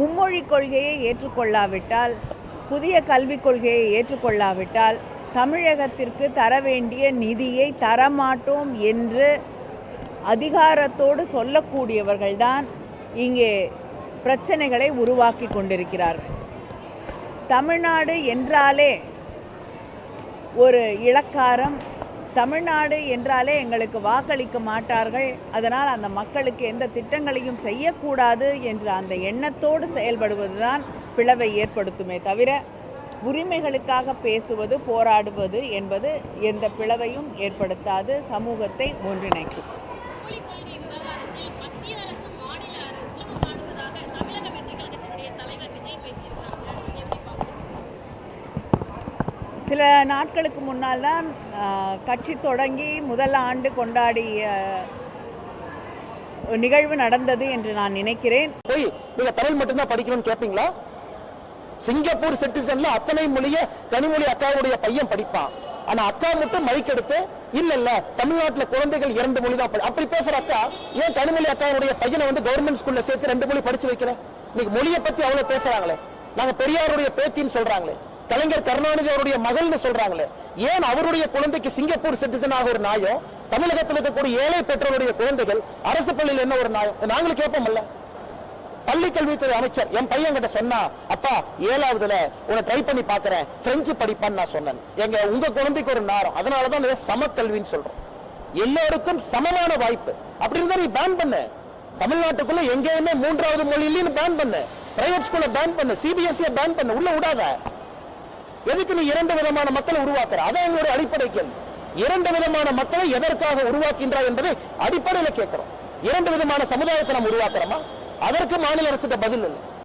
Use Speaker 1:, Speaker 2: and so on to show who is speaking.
Speaker 1: மும்மொழி கொள்கையை ஏற்றுக்கொள்ளாவிட்டால் புதிய கல்விக் கொள்கையை ஏற்றுக்கொள்ளாவிட்டால் தமிழகத்திற்கு தர வேண்டிய நிதியை தரமாட்டோம் என்று அதிகாரத்தோடு சொல்லக்கூடியவர்கள்தான் இங்கே பிரச்சனைகளை உருவாக்கி கொண்டிருக்கிறார்கள். தமிழ்நாடு என்றாலே ஒரு இளக்காரம் தமிழ்நாடு என்றாலே எங்களுக்கு வாக்களிக்க மாட்டார்கள். அதனால் அந்த மக்களுக்கு எந்த திட்டங்களையும் செய்யக்கூடாது என்ற அந்த எண்ணத்தோடு செயல்படுவதுதான் பிளவை ஏற்படுத்துமே தவிர உரிமைகளுக்காக பேசுவது போராடுவது என்பது எந்த பிளவையும் ஏற்படுத்தாது. சமூகத்தை ஒன்றிணைக்கும். சில நாட்களுக்கு முன்னால் தான் கட்சி தொடங்கி முதல் ஆண்டு கொண்டாடிய நிகழ்வு நடந்தது என்று நான் நினைக்கிறேன்.
Speaker 2: போய் நீங்க தமிழ் மட்டும்தான் படிக்கணும்னு கேட்பீங்களா சிங்கப்பூர் சிட்டிசன்ல அத்தனை மொழிய கனிமொழி அக்காவுடைய பையன் படிப்பான். ஆனா அக்கா மட்டும் மைக் எடுத்து இல்ல இல்ல தமிழ்நாட்டுல குழந்தைகள் இரண்டு மொழி தான் அப்படி பேசுற அக்கா ஏன் கனிமொழி அக்காவுடைய பையனை வந்து கவர்மெண்ட் ஸ்கூல்ல சேர்த்து ரெண்டு மொழி படிச்சு வைக்கிறேன் இன்னைக்கு மொழியை பத்தி அவ்வளவு பேசுறாங்களே. நாங்க பெரியாருடைய பேத்தின்னு சொல்றாங்களே. கலைஞர் கருணாநிதி அவருடைய மகள்னு சொல்றாங்களே. ஏன் அவருடைய குழந்தைக்கு சிங்கப்பூர் சிட்டிசன் ஒரு நியாயம் தமிழகத்தில் இருக்கக்கூடிய ஏழை பெற்றோருடைய குழந்தைகள் அரசு பள்ளியில் என்ன ஒரு நியாயம் நாங்களும் கேட்போம்ல பள்ளி கல்வித்துறை அமைச்சர் என் பையன் கிட்ட சொன்னா அப்பா ஏழாவதுல உன்னை ட்ரை பண்ணி பாக்குறேன் பிரெஞ்சு படிப்பான்னு நான் சொன்னேன். எங்க உங்க குழந்தைக்கு ஒரு நேரம். அதனாலதான் சமக்கல்வின்னு சொல்றோம். எல்லோருக்கும் சமமான வாய்ப்பு. அப்படி இருந்தா நீ பேன் பண்ணு. தமிழ்நாட்டுக்குள்ள எங்கேயுமே மூன்றாவது மொழி இல்லைன்னு பேன் பண்ணு. பிரைவேட் ஸ்கூல்ல பேன் பண்ணு. சிபிஎஸ்இ பேன் பண்ணு. உள்ள விடாத. எதுக்கு நீ இரண்டு விதமான மக்களை உருவாக்குற? அதான் எங்களுடைய அடிப்படை கேள்வி. இரண்டு விதமான மக்களை எதற்காக உருவாக்கின்றாய் என்பதை அடிப்படையில் கேட்கிறோம். இரண்டு விதமான சமுதாயத்தை நம்ம உருவாக்குறோமா? அதற்கு மாநில அரசுகிட்ட பதில் இல்லை